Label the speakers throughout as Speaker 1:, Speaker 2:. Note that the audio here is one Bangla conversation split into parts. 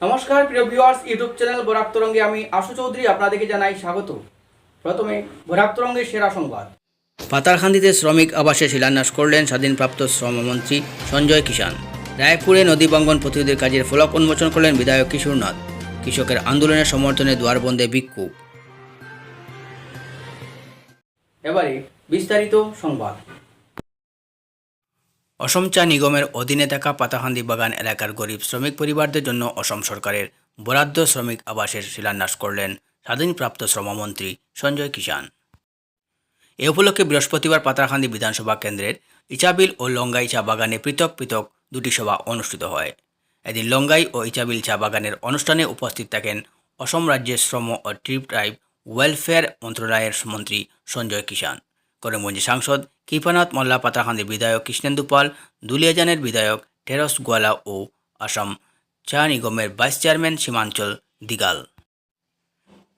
Speaker 1: নমস্কার, প্রিয় ভিউয়ার্স ইউটিউব চ্যানেল বরাক তরঙ্গে আমি আশু চৌধুরী, আপনাদেরকে জানাই স্বাগত। প্রথমে বরাক তরঙ্গের সেরা সংবাদ। পাতারখান্দিতে শ্রমিক আবাসে শিলান্যাস করলেন স্বাধীনপ্রাপ্ত শ্রমমন্ত্রী সঞ্জয় কিষান রায়পুরে নদী বাঙ্গন প্রতিরোধের কাজের ফলক উন্মোচন করলেন বিধায়ক কিশোরনাথ। কৃষকের আন্দোলনের সমর্থনে দুয়ার বন্ধে বিক্ষোভ। এবারে বিস্তারিত সংবাদ। অসম চা নিগমের অধীনে থাকা পাতাহান্দি বাগান এলাকার গরিব শ্রমিক পরিবারদের জন্য অসম সরকারের বরাদ্দ শ্রমিক আবাসের শিলান্যাস করলেন স্বাধীনপ্রাপ্ত শ্রমমন্ত্রী সঞ্জয় কিষান এ উপলক্ষে বৃহস্পতিবার পাতারখান্দি বিধানসভা কেন্দ্রের ইচাবিল ও লঙ্গাই চা বাগানে পৃথক পৃথক দুটি সভা অনুষ্ঠিত হয়। এদিন লঙ্গাই ও ইচাবিল চা বাগানের অনুষ্ঠানে উপস্থিত থাকেন অসম রাজ্যের শ্রম ও ট্রিপ ট্রাইব ওয়েলফেয়ার মন্ত্রণালয়ের মন্ত্রী সঞ্জয় কিষান করিমগঞ্জ সাংসদ কৃপানাথ মোল্লা পাতাখান্দি বিধায়ক কৃষ্ণেন্দু পাল, দুলিয়াজানের বিধায়ক টেরস গোয়ালা ও আসাম চা নিগমের ভাইস চেয়ারম্যান সীমাঞ্চল দিগাল।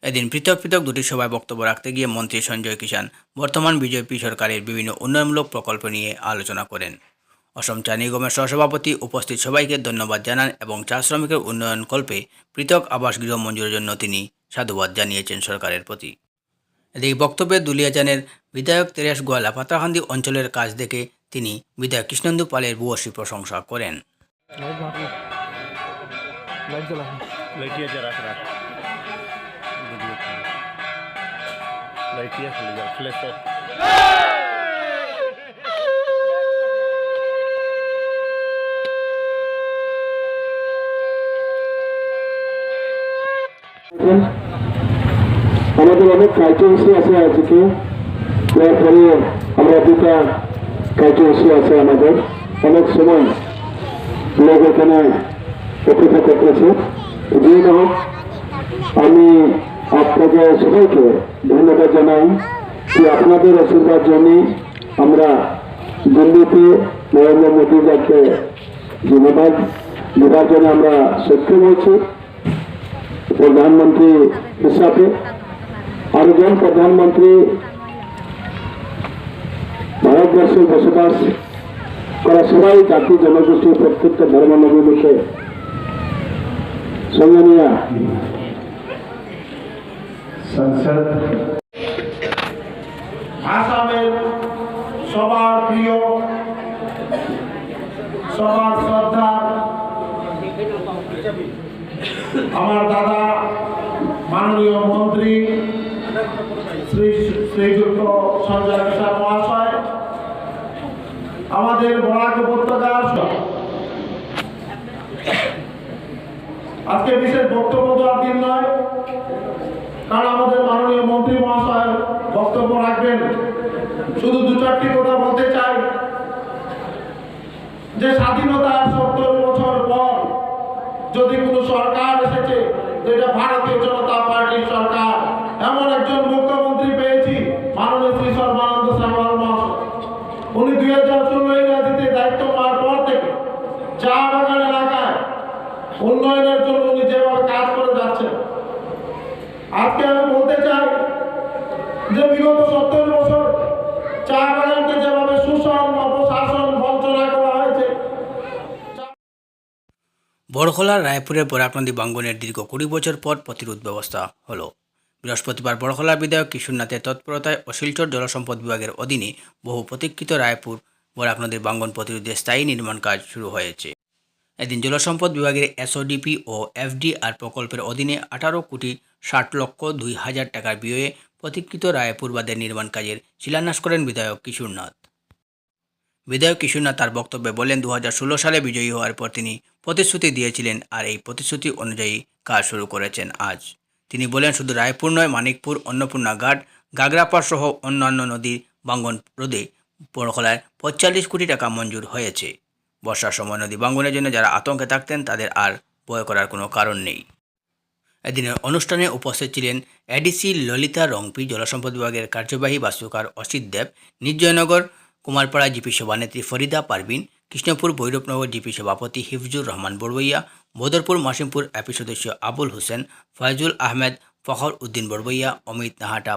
Speaker 1: এদিন পৃথক পৃথক দুটি সভায় বক্তব্য রাখতে গিয়ে মন্ত্রী সঞ্জয় কিষান বর্তমান বিজেপি সরকারের বিভিন্ন উন্নয়নমূলক প্রকল্প নিয়ে আলোচনা করেন। অসম চা নিগমের সহসভাপতি উপস্থিত সবাইকে ধন্যবাদ জানান এবং চা শ্রমিকের উন্নয়নকল্পে পৃথক আবাস গৃহ মঞ্জুরের জন্য তিনি সাধুবাদ জানিয়েছেন সরকারের প্রতি। এদিকে বক্তব্যে দুলিয়াজানের বিধায়ক তেরেশ গোয়ালা পাতাহান্দি অঞ্চলের কাজ দেখে তিনি বিধায়ক কৃষ্ণেন্দু পালের ভূয়সী প্রশংসা করেন।
Speaker 2: লাইট মারো
Speaker 3: আমাদের অনেক কাইটেন্সি আছে আজকে। ফলে আমরা দুটা কাইটেন্সি আছে আমাদের। অনেক সময় লোক এখানে অপেক্ষা করতেছে। যে না আমি আপনাকে সবাইকে ধন্যবাদ জানাই যে আপনাদের আশীর্বাদ জন্যে আমরা দিল্লিতে নরেন্দ্র মোদী যাকে ধন্যবাদ দেওয়ার জন্য আমরা সক্ষম হয়েছি। প্রধানমন্ত্রী হিসাবে আরেকজন প্রধানমন্ত্রী ভারতবর্ষে বসবাস করা সবাই জাতি জনগোষ্ঠীর প্রত্যেকটা ধর্মাবলম্বীকে নিয়ে সংসদ।
Speaker 4: আসামের সবার প্রিয় সবার শ্রদ্ধা। আমার দাদা মাননীয় মন্ত্রী শ্রীযুক্ত সঞ্জয় কিষাণ মহাশয়। আমাদের বরাক উপত্যকার আজকে বিশেষ বক্তব্য দেওয়ার দিন নয়, কারণ আমাদের মাননীয় মন্ত্রী মহাশয় বক্তব্য রাখবেন। শুধু দু চারটি কথা বলতে চাই। যে স্বাধীনতার সত্তর বছর পর যদি কোনো সরকার এসেছে, যেটা ভারতীয় জনতা পার্টির সরকার, এমন একজন মুখ্যমন্ত্রী পেয়েছি উনি দুই হাজার ষোলো ইংরাজিতে দায়িত্ব পাওয়ার পর থেকে চা বাগান এলাকায় উন্নয়নের জন্য উনি যেভাবে কাজ করে যাচ্ছেন। আজকে আমি বলতে চাই যে বিগত সত্তর বছর চা বাগানকে যেভাবে শোষণ অপশাসন, বঞ্চনা করা হয়েছে
Speaker 1: বড়খলার রায়পুরের নদী বাঙ্গনের দীর্ঘ কুড়ি বছর পর প্রতিরোধ ব্যবস্থা হলো। বৃহস্পতিবার বড়খলার বিধায়ক কিশোরনাথের তৎপরতায় ও শিলচর জলসম্পদ বিভাগের অধীনে বহু প্রতীক্ষিত রায়পুর, বরাক নদীর বাঙ্গন প্রতিরোধে স্থায়ী নির্মাণ কাজ শুরু হয়েছে। এদিন জলসম্পদ বিভাগের এসওডিপি ও এফডিআর প্রকল্পের অধীনে আঠারো কোটি ষাট লক্ষ দুই হাজার টাকার ব্যয়ে প্রতীক্ষিত রায়পুর বাঁধের নির্মাণ কাজের শিলান্যাস করেন বিধায়ক কিশোরনাথ। বিধায়ক কিশোরনাথ তার বক্তব্যে বলেন দু হাজার ষোলো সালে বিজয়ী হওয়ার পর তিনি প্রতিশ্রুতি দিয়েছিলেন আর এই প্রতিশ্রুতি অনুযায়ী কাজ শুরু করেছেন আজ। তিনি বলেন, শুধু রায়পুর নয়, মানিকপুর, অন্নপূর্ণা ঘাট গাগরাপাড় সহ অন্যান্য নদীর বাঙ্গন রোধে পরখলায় পঁয়তাল্লিশ কোটি টাকা মঞ্জুর হয়েছে। বর্ষার সময় নদী বাঙ্গনের জন্য যারা আতঙ্কে থাকতেন, তাদের আর ভয় করার কোনো কারণ নেই। এদিনের অনুষ্ঠানে উপস্থিত ছিলেন এডিসি ললিতা রংপি, জলসম্পদ বিভাগের কার্যবাহী বাস্তুকার অসিত দেব, নির্জয়নগর, কুমারপাড়া জিপি সভানেত্রী ফরিদা পারভিন কৃষ্ণপুর ভৈরবনগর জিপি সভাপতি হিফজুর রহমান বড়বইয়া বদরপুর মাসিমপুর এপি সদস্য আবুল হোসেন, ফয়জুল আহমেদ, ফখর উদ্দিন বড়বইয়া অমিত নাহাটা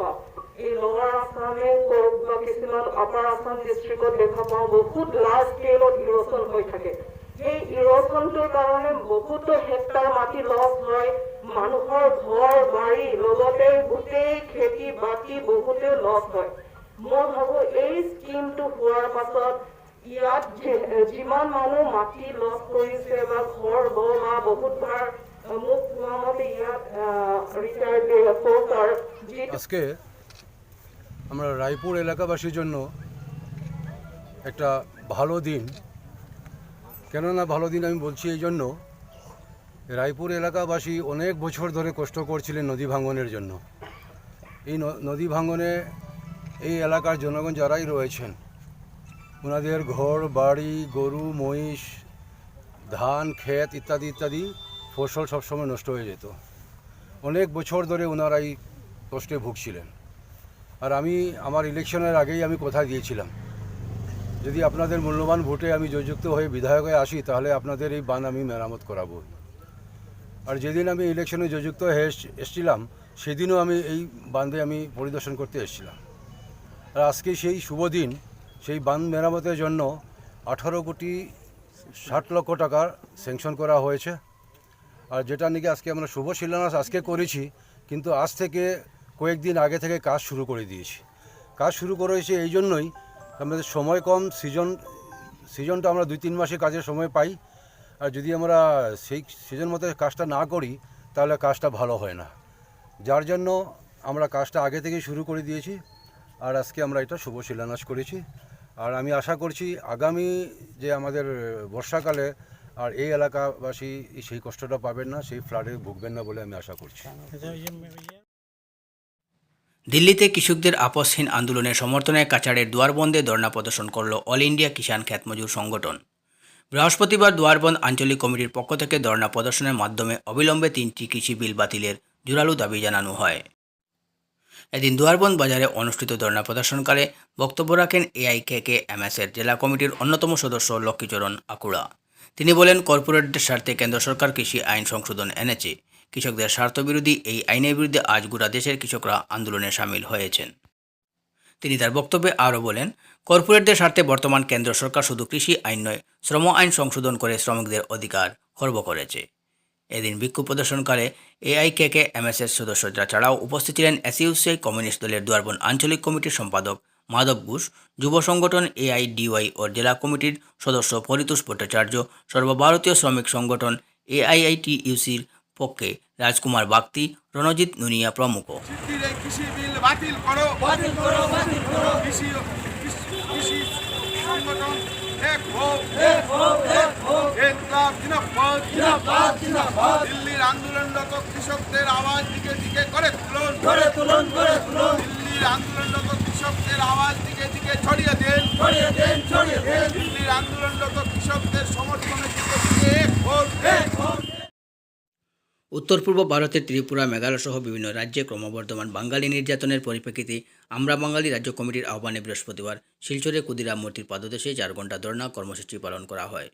Speaker 5: পাওঁ। এই লৱাৰ আছামে কাৰণে বহুতো হেক্টাৰ মাটি লছ হয়। মানুহৰ ঘৰ বাৰী লগতে গোটেই খেতি বাতি বহুতে লছ হয়। মই ভাবোঁ এই স্কিমটো হোৱাৰ পাছত ইয়াত যিমান মানুহ মাটি লছ কৰিছে বা ঘৰ গ'ল বা বহুতবাৰ আহ, মোক কোৱা মতে ইয়াত ৰিটায়াৰ্ড ফ'ৰ্চাৰ যি
Speaker 6: আজকে আমরা রায়পুর এলাকাবাসীর জন্য একটা ভালো দিন। কেননা ভালো দিন আমি বলছি এই জন্য রায়পুর এলাকাবাসী অনেক বছর ধরে কষ্ট করছিলেন নদী ভাঙনের জন্য। এই নদী ভাঙনে এই এলাকার জনগণ যারাই রয়েছেন ওনাদের ঘর, বাড়ি, গরু, মহিষ, ধান, ক্ষেত ইত্যাদি ইত্যাদি ফসল সবসময় নষ্ট হয়ে যেত। অনেক বছর ধরে ওনারা এই কষ্টে ভুগছিলেন। আর আমি আমার ইলেকশনের আগেই আমি কথা দিয়েছিলাম, যদি আপনাদের মূল্যবান ভোটে আমি জয়যুক্ত হয়ে বিধায়ক হয়ে আসি, তাহলে আপনাদের এই বান আমি মেরামত করাবো। আর যেদিন আমি ইলেকশনে জয়যুক্ত হয়ে এস- এসছিলাম, সেদিনও আমি এই বাঁধে আমি পরিদর্শন করতে এসেছিলাম। আর আজকে সেই শুভ দিন, সেই বাঁধ মেরামতের জন্য আঠারো কোটি ষাট লক্ষ টাকার স্যাংশন করা হয়েছে। আর যেটা নাকি আজকে আমরা শুভ শিলান্যাস আজকে করেছি, কিন্তু আজ থেকে কয়েকদিন আগে থেকে কাজ শুরু করে দিয়েছি। কাজ শুরু করেছি এই জন্যই, আমাদের সময় কম সিজন সিজনটা আমরা দুই তিন মাসে কাজের সময় পাই। আর যদি আমরা সেই সিজন মতো কাজটা না করি, তাহলে কাজটা ভালো হয় না। যার জন্য আমরা কাজটা আগে থেকেই শুরু করে দিয়েছি, আর আজকে আমরা এটা শুভ শিলান্যাস করেছি। আর আমি আশা করছি আগামী যে আমাদের বর্ষাকালে আর এই এলাকাবাসী সেই কষ্টটা পাবেন না, সেই ফ্লাডে ভুগবেন না বলে আমি আশা করছি।
Speaker 1: দিল্লিতে কৃষকদের আপসহীন আন্দোলনের সমর্থনে কাছাড়ের দুয়ারবন্দে ধর্ণা প্রদর্শন করল অল ইন্ডিয়া কিষাণ খ্যাত মজুর সংগঠন। বৃহস্পতিবার দুয়ারবন্দ আঞ্চলিক কমিটির পক্ষ থেকে ধর্ণা প্রদর্শনের মাধ্যমে অবিলম্বে তিনটি কৃষি বিল বাতিলের জোরালো দাবি জানানো হয়। এদিন দুয়ারবন্দ বাজারে অনুষ্ঠিত ধর্ণা প্রদর্শনকালে বক্তব্য রাখেন এআইকেকে এমএসের জেলা কমিটির অন্যতম সদস্য লক্ষ্মীচরণ আকুড়া। তিনি বলেন কর্পোরেটদের স্বার্থে কেন্দ্র সরকার কৃষি আইন সংশোধন এনেছে। কৃষকদের স্বার্থবিরোধী এই আইনের বিরুদ্ধে আজ গোটা দেশের কৃষকরা আন্দোলনে সামিল হয়েছেন। তিনি তার বক্তব্যে আরও বলেন, কর্পোরেটদের স্বার্থে বর্তমান কেন্দ্র সরকার শুধু কৃষি আইন নয়, শ্রম আইন সংশোধন করে শ্রমিকদের অধিকার খর্ব করেছে। এদিন বিক্ষোভ প্রদর্শনকালে এআইকেকে এমএসএস সদস্যরা ছাড়াও উপস্থিত ছিলেন এসইউসিআই কমিউনিস্ট দলের দুয়ারবন আঞ্চলিক কমিটির সম্পাদক মাধব ঘোষ, যুব সংগঠন এআইডিওয়াই ও জেলা কমিটির সদস্য পরিতোষ ভট্টাচার্য, সর্বভারতীয় শ্রমিক সংগঠন এআইআইটিইউসির পক্ষে রাজকুমার বাগতি, রণজিৎ নুনিয়া প্রমুখ।
Speaker 7: কৃষি কৃষি সংগঠন এক হোক এক এক দিল্লির আন্দোলনরত কৃষকদের আওয়াজ দিকে দিকে করে তুলুন। করে তুলুন করে তুলুন। দিল্লির আন্দোলনরত কৃষকদের আওয়াজ দিকে দিকে ছড়িয়ে দেন। ছড়িয়ে দেন ছড়িয়ে দেন। দিল্লির আন্দোলনরত কৃষকদের সমর্থনের দিকে দিকে এক হোক এক হোক
Speaker 1: উত্তর পূর্ব ভারতের ত্রিপুরা, মেঘালয় সহ বিভিন্ন রাজ্যে ক্রমবর্ধমান বাঙালি নির্যাতনের পরিপ্রেক্ষিতে আমরা বাঙালি রাজ্য কমিটির আহ্বানে বৃহস্পতিবার শিলচরে কুদিরাম মূর্তির পাদদেশে চার ঘণ্টা ধর্ণা কর্মসূচি পালন করা হয়।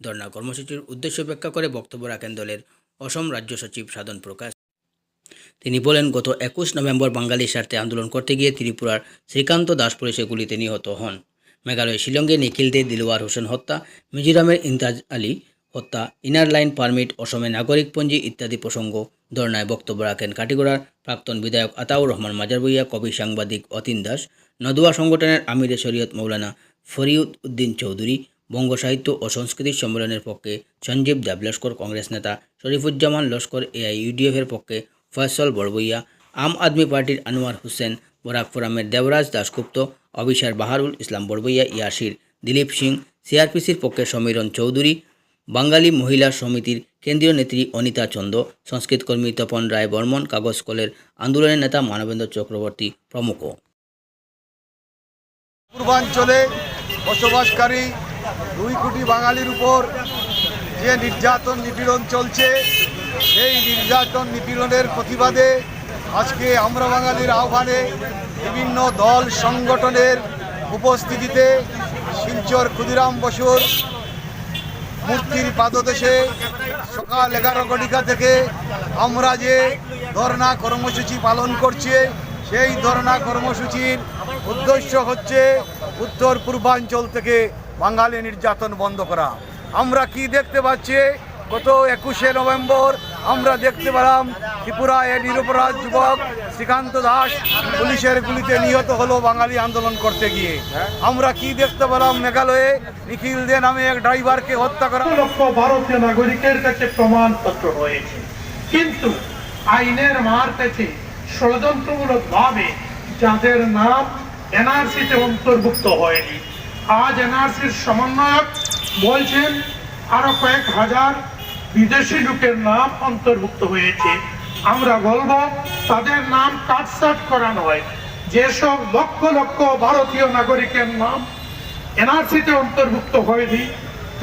Speaker 1: ধর্ণা কর্মসূচির উদ্দেশ্য ব্যাখ্যা করে বক্তব্য রাখেন দলের অসম রাজ্য সচিব সাধন প্রকাশ। তিনি বলেন, গত একুশ নভেম্বর বাঙালির স্বার্থে আন্দোলন করতে গিয়ে ত্রিপুরার শ্রীকান্ত দাস পুলিশে গুলিতে নিহত হন। মেঘালয় শিলংয়ে নিখিল দে দিলওয়ার হোসেন হত্যা, মিজোরামের ইন্তাজ আলী হত্যা ইনার লাইন পারমিট অসমে নাগরিকপঞ্জি ইত্যাদি প্রসঙ্গ ধর্নায় বক্তব্য রাখেন কাটিগড়ার প্রাক্তন বিধায়ক আতাউর রহমান মাজারবইয়া কবি সাংবাদিক অতীন দাস, নদুয়া সংগঠনের আমিরে শরীয়ত মৌলানা ফরিউদ উদ্দিন চৌধুরী, বঙ্গ সাহিত্য ও সংস্কৃতি সম্মেলনের পক্ষে সঞ্জীব দেব লস্কর কংগ্রেস নেতা শরীফুজ্জামান লস্কর এআইইউডিএফের পক্ষে ফয়সল বড়বইয়া আম আদমি পার্টির আনোয়ার হোসেন বরাক ফোরামের দেবরাজ দাশগুপ্ত অবিশার বাহারুল ইসলাম বড়বইয়া ইয়াসির দিলীপ সিং, সিআরপিসির পক্ষে সমীরণ চৌধুরী বাঙালি মহিলা সমিতির কেন্দ্রীয় নেত্রী অনিতা চন্দ, সংস্কৃতকর্মী তপন রায় বর্মন, কাগজ কলের আন্দোলনের নেতা মানবেন্দ্র চক্রবর্তী প্রমুখ।
Speaker 8: পূর্বাঞ্চলে বসবাসকারী দুই কোটি বাঙালির উপর যে নির্যাতন নিপীড়ন চলছে, সেই নির্যাতন নিপীড়নের প্রতিবাদে আজকে আমরা বাঙালির আহ্বানে বিভিন্ন দল সংগঠনের উপস্থিতিতে শিলচর ক্ষুদিরাম বসুর মূর্তির পাদদেশে সকাল এগারো ঘটিকা থেকে আমরা যে ধর্ণা কর্মসূচি পালন করছে, সেই ধর্ণা কর্মসূচির উদ্দেশ্য হচ্ছে উত্তর পূর্বাঞ্চল থেকে বাঙালি নির্যাতন বন্ধ করা। আমরা কি দেখতে পাচ্ছি, গত একুশে নভেম্বর আমরা দেখতে পেলাম ত্রিপুরায় নিরপরাধ যুবক শ্রীকান্ত দাস পুলিশের গুলিতে নিহত হলো বাঙালি আন্দোলন করতে গিয়ে। আমরা কি দেখতে পেলাম? মেঘালয়ে নিখিল দে নামে এক ড্রাইভারকে হত্যা করা
Speaker 9: লক্ষ ভারতীয় নাগরিকের কাছে প্রমাণপত্র রয়েছে। কিন্তু আইনের মার পেতে ষড়যন্ত্রমূলক ভাবে যাদের নাম এনআরসিতে অন্তর্ভুক্ত হয়নি। আজ এনআরসির সমন্বয়ক বলছেন, আরও কয়েক হাজার বিদেশি লোকের নাম অন্তর্ভুক্ত হয়েছে। আমরা বলব, তাদের নাম কাটসাট করা নয়। যেসব লক্ষ লক্ষ ভারতীয় নাগরিকের নাম এনআরসিতে অন্তর্ভুক্ত হয়নি,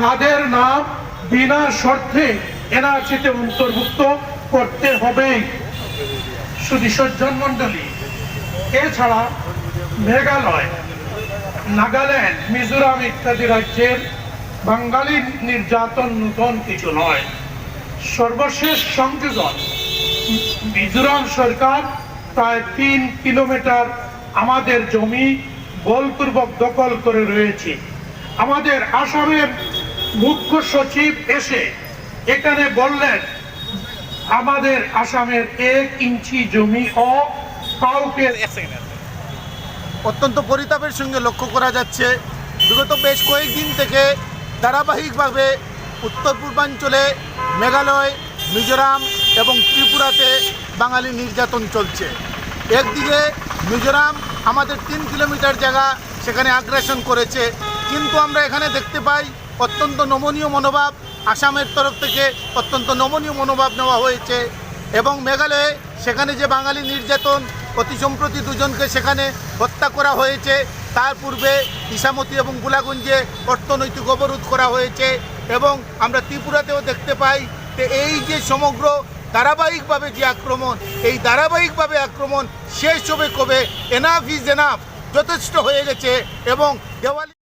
Speaker 9: তাদের নাম বিনা শর্তে এনআরসিতে অন্তর্ভুক্ত করতে হবে। সজ্জন মন্ডলী এছাড়া মেঘালয়, নাগাল্যান্ড, মিজোরাম ইত্যাদি রাজ্যের বাঙালি নির্যাতন নূতন কিছু নয়। সর্বশেষ সংযোজন মিজোরাম সরকার প্রায় তিন কিলোমিটার আমাদের জমি বলপূর্বক দখল করে রয়েছে। আমাদের আসামের মুখ্য সচিব এসে এখানে বললেন আমাদের আসামের এক ইঞ্চি জমি ও কাউকে
Speaker 8: অত্যন্ত পরিতাপের সঙ্গে লক্ষ্য করা যাচ্ছে। বিগত বেশ কয়েকদিন থেকে ধারাবাহিকভাবে উত্তর পূর্বাঞ্চলে মেঘালয়, মিজোরাম এবং ত্রিপুরাতে বাঙালি নির্যাতন চলছে। একদিকে মিজোরাম আমাদের তিন কিলোমিটার জায়গা, সেখানে আগ্রাসন করেছে। কিন্তু আমরা এখানে দেখতে পাই অত্যন্ত নমনীয় মনোভাব। আসামের তরফ থেকে অত্যন্ত নমনীয় মনোভাব নেওয়া হয়েছে এবং মেঘালয়ে সেখানে যে বাঙালি নির্যাতন, অতি সম্প্রতি দুজনকে সেখানে হত্যা করা হয়েছে তার পূর্বে ইসামতি এবং গুলাগঞ্জে অর্থনৈতিক অবরোধ করা হয়েছে এবং আমরা ত্রিপুরাতেও দেখতে পাই যে এই যে সমগ্র ধারাবাহিকভাবে যে আক্রমণ, এই ধারাবাহিকভাবে আক্রমণ শেষ হবে কবে? এনাফ ইজ এনাফ যথেষ্ট হয়ে গেছে এবং দেওয়ালি